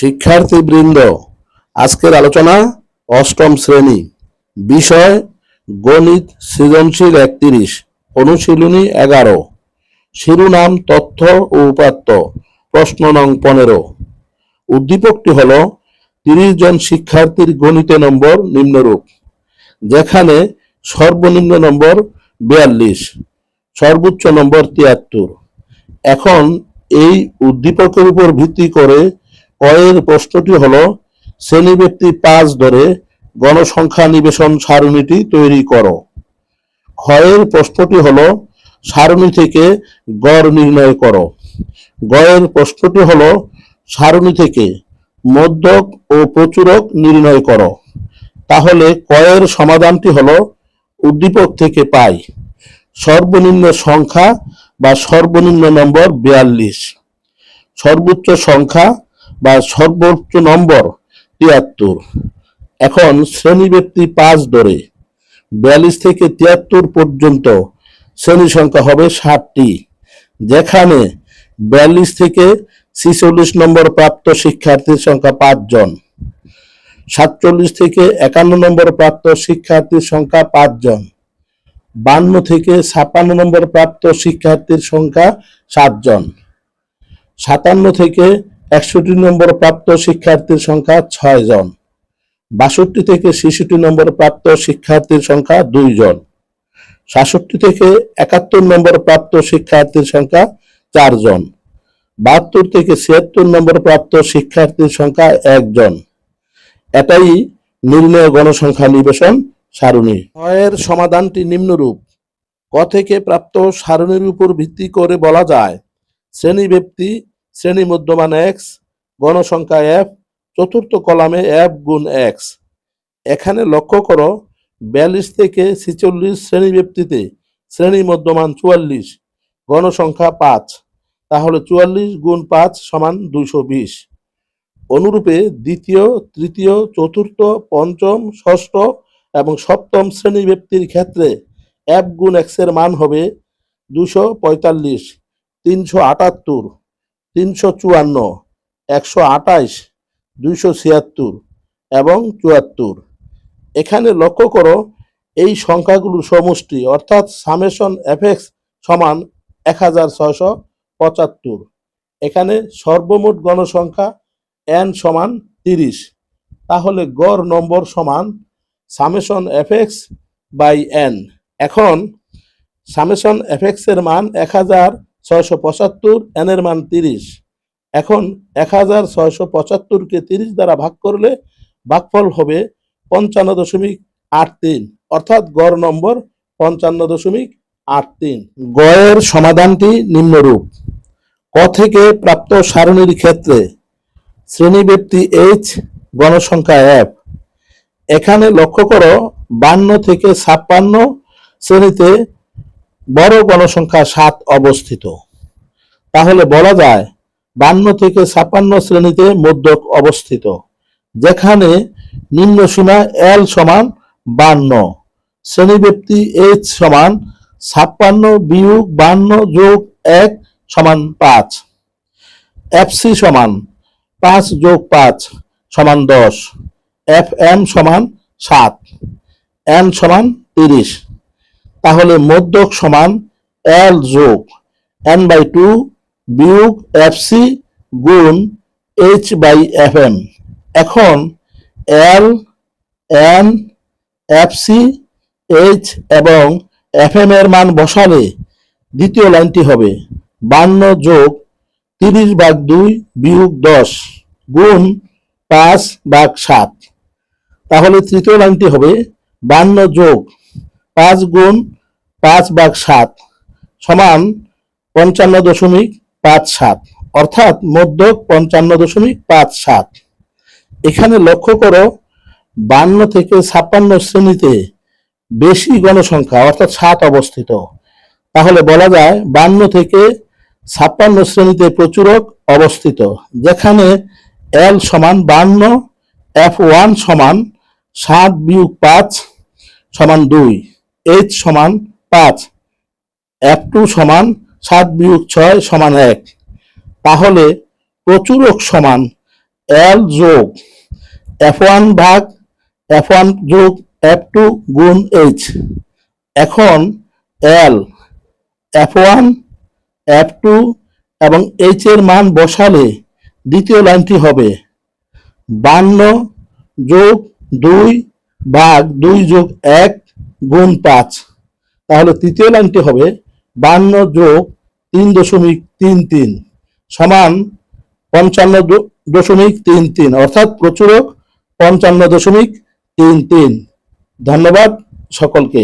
শিক্ষার্থীবৃন্দ, আজকের আলোচনা অষ্টম শ্রেণি। বিষয়, গণিত সৃজনশীল একত্রিশ, অনুশীলনী এগারো। শিরোনাম, তথ্য ও উপাত্ত, প্রশ্ন নং পনেরো। উদ্দীপকটি হল, তিরিশ জন শিক্ষার্থীর গণিত নম্বর নিম্নরূপ, যেখানে সর্বনিম্ন নম্বর বিয়াল্লিশ, সর্বোচ্চ নম্বর তিয়াত্তর। এখন এই উদ্দীপকের উপর ভিত্তি করে কয়ের প্রশ্নটি হল শ্রেণীব্যক্তি পাঁচ ধরে গণসংখ্যা নিবেশন সারণীটি তৈরি করো। ক্ষয়ের প্রশ্নটি হল, সারণী থেকে গড় নির্ণয় করো। গয়ের প্রশ্নটি হল, সারণী থেকে মধ্যক ও প্রচুরক নির্ণয় করো। তাহলে কয়ের সমাধানটি হল, উদ্দীপক থেকে পাই। সর্বনিম্ন সংখ্যা বা সর্বনিম্ন নম্বর বিয়াল্লিশ। সর্বোচ্চ সংখ্যা বা সর্বোচ্চ নম্বর তিয়াত্তর। এখন শ্রেণীব্যক্তি পাঁচ ধরে বিয়াল্লিশ থেকে তিয়াত্তর পর্যন্ত শ্রেণি সংখ্যা হবে ষাটটি। যেখানে বিয়াল্লিশ থেকে ছিচল্লিশ নম্বর প্রাপ্ত শিক্ষার্থীর সংখ্যা পাঁচজন। সাতচল্লিশ থেকে একান্ন নম্বর প্রাপ্ত শিক্ষার্থীর সংখ্যা পাঁচজন। বান্ন থেকে ছাপ্পান্ন নম্বর প্রাপ্ত শিক্ষার্থীর সংখ্যা সাতজন। সাতান্ন থেকে একষট্টি নম্বর প্রাপ্ত শিক্ষার্থীর সংখ্যা ছয় জন। বাষট্টি থেকে ছেষট্টি নম্বর প্রাপ্ত শিক্ষার্থীর সংখ্যা দুইজন সাতষট্টি থেকে একাত্তর নম্বর প্রাপ্ত শিক্ষার্থীর সংখ্যা চারজন বাহাত্তর থেকে ছিয়াত্তর নম্বর প্রাপ্ত শিক্ষার্থীর সংখ্যা একজন এটাই নির্ণয় গণসংখ্যা নিবেশন সারণী। এর সমাধানটি নিম্নরূপ। ক থেকে প্রাপ্ত সারণীর উপর ভিত্তি করে বলা যায় শ্রেণি ব্যক্তি শ্রেণি মধ্যমান এক্স গণসংখ্যা এফ চতুর্থ কলামে এফ গুণ এক্স এখানে লক্ষ্য করো, বিয়াল্লিশ থেকে ছিচল্লিশ শ্রেণি ব্যক্তিতে শ্রেণি মধ্যমান চুয়াল্লিশ, গণসংখ্যা পাঁচ। তাহলে চুয়াল্লিশ গুণ পাঁচ সমান দুইশো বিশ। অনুরূপে দ্বিতীয়, তৃতীয়, চতুর্থ, পঞ্চম, ষষ্ঠ এবং সপ্তম শ্রেণি ব্যক্তির ক্ষেত্রে এফ গুণ এক্সের মান হবে দুশো পঁয়তাল্লিশ, তিনশো আটাত্তর। তিনশো চুয়ান্ন, একশো আটাইশ দুইশো ছিয়াত্তর এবং চুয়াত্তর। এখানে লক্ষ্য করো, এই সংখ্যাগুলোর সমষ্টি, অর্থাৎ সামেশন এফএক্স সমান এক হাজার ছয়শো পঁচাত্তর। এখানে সর্বমোট গণসংখ্যা এন সমান তিরিশ। তাহলে গড় নম্বর সমান সামেশন এফএক্স বাই এন। এখন সামেশন এফএক্স এর মান এক হাজার ছয়শো পঁচাত্তর এনের মান তিরিশ। এখন এক হাজার ছয়শো পঁচাত্তরকে তিরিশ দ্বারা ভাগ করলে ভাগফল হবে পঞ্চান্ন দশমিক আট তিন, অর্থাৎ গড় নম্বর পঞ্চান্ন দশমিক আট তিন। গয়ের সমাধানটি নিম্নরূপ। ক থেকে প্রাপ্ত সারণীর ক্ষেত্রে শ্রেণি ব্যক্তি এইচ গণসংখ্যা এফ এখানে লক্ষ্য করো, বান্ন থেকে ছাপ্পান্ন শ্রেণীতে বড় গণসংখ্যা সাত অবস্থিত। তাহলে বলা যায় বান্ন থেকে ছাপ্পান্ন শ্রেণীতে মধ্যক অবস্থিত, যেখানে নিম্ন সীমা এল সমান বান্ন শ্রেণীব্যক্তি এইচ সমান ছাপ্পান্ন বিয়োগ বান্ন যোগ এক সমান পাঁচ, এফসি সমান পাঁচ যোগ পাঁচ সমান দশ এফ এম সমান সাত, এন সমান তিরিশ। তাহলে মধ্যক সমান এল যোগ এন বাই টু বিয়োগ এফ সি গুণ এইচ বাই এফ এম এখন L N F C H এবং এফ এম এর মান বসালে দ্বিতীয় লাইনটি হবে বান্ন যোগ তিরিশ ভাগ দুই বিয়োগ দশ গুণ পাঁচ ভাগ সাত। তাহলে তৃতীয় লাইনটি হবে বান্ন যোগ পাঁচ গুণ পাঁচ ভাগ সাত সমান পঞ্চান্ন দশমিক পাঁচ সাত। অর্থাৎ মধ্যক পঞ্চান্ন দশমিক পাঁচ সাত। এখানে লক্ষ্য করো, বান্ন থেকে ছাপ্পান্ন শ্রেণীতে বেশি গণসংখ্যা, অর্থাৎ সাত অবস্থিত। তাহলে বলা যায় বান্ন থেকে ছাপ্পান্ন শ্রেণীতে প্রচুরক অবস্থিত, যেখানে এল সমান বান্ন এফ ওয়ান সমান সাত বিয়োগ পাঁচ সমান দুই। এইচ সমান পাঁচ এফ টু সমান সাত বিয়োগ ছয় সমান এক। তাহলে প্রচুরক সমান এল যোগ এফ ওয়ান ভাগ এফ ওয়ান যোগ এফ টু গুণ এইচ এখন L F one F two এবং এইচ এর মান বসালে দ্বিতীয় লাইনটি হবে বান্ন যোগ দুই ভাগ দুই যোগ এক গুণ পাঁচ। তাহলে তৃতীয় লাইনটি হবে বান্ন যোগ তিন দশমিক তিন তিন সমান পঞ্চান্ন দশমিক তিন তিন, অর্থাৎ প্রচুরক পঞ্চান্ন দশমিক তিন তিন। ধন্যবাদ সকলকে।